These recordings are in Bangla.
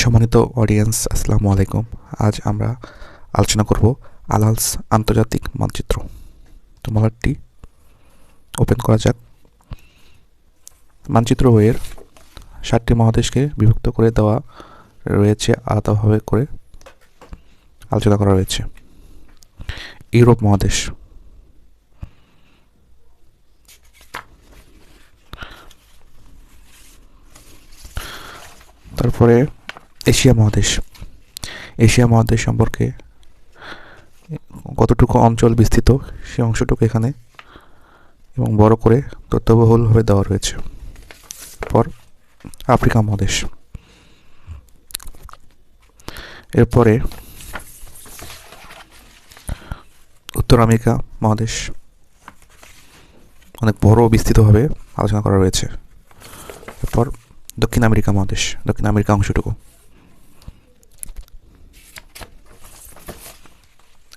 সম্মানিত অডিয়েন্স আসসালামু আলাইকুম। আজ আমরা আলোচনা করব আলালস আন্তর্জাতিক মানচিত্র। তো মলারটি ওপেন করা যাক। মানচিত্র বইয়ের সাতটি মহাদেশকে বিভক্ত করে দেওয়া রয়েছে, আলাদাভাবে করে আলোচনা করা রয়েছে ইউরোপ মহাদেশ। তারপরে এশিয়া মহাদেশ। এশিয়া মহাদেশ সম্পর্কে কতটুকু অঞ্চল বিস্তৃত, সে অংশটুকু এখানে এবং বড় করে তথ্যবহুলভাবে দেওয়া রয়েছে। পর আফ্রিকা মহাদেশ। এরপরে উত্তর আমেরিকা মহাদেশ। অনেক বড় বিস্তৃতভাবে আলোচনা করা রয়েছে। এরপর দক্ষিণ আমেরিকা মহাদেশ। দক্ষিণ আমেরিকা অংশটুকু।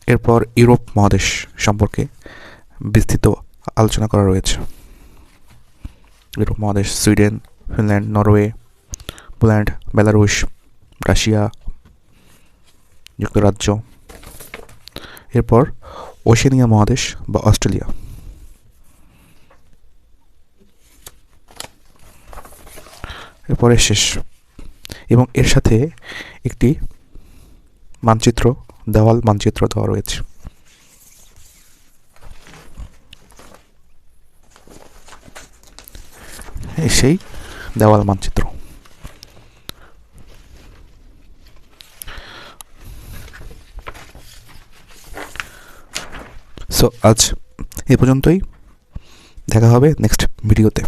এরপর ইউরোপ মহাদেশ সম্পর্কে বিস্তৃত আলোচনা করা রয়েছে। ইউরোপ মহাদেশ, Sweden, Finland, Norway, Poland, Belarus, Russia, যুক্তরাজ্য। এরপর ওশেনিয়া মহাদেশ বা অস্ট্রেলিয়া। এরপরে শেষ। এবং এর সাথে একটি মানচিত্র দেওয়াল মানচিত্র দেওয়া রয়েছে। সেই দেওয়াল মানচিত্র। সো আজ এ পর্যন্তই। দেখা হবে নেক্সট ভিডিওতে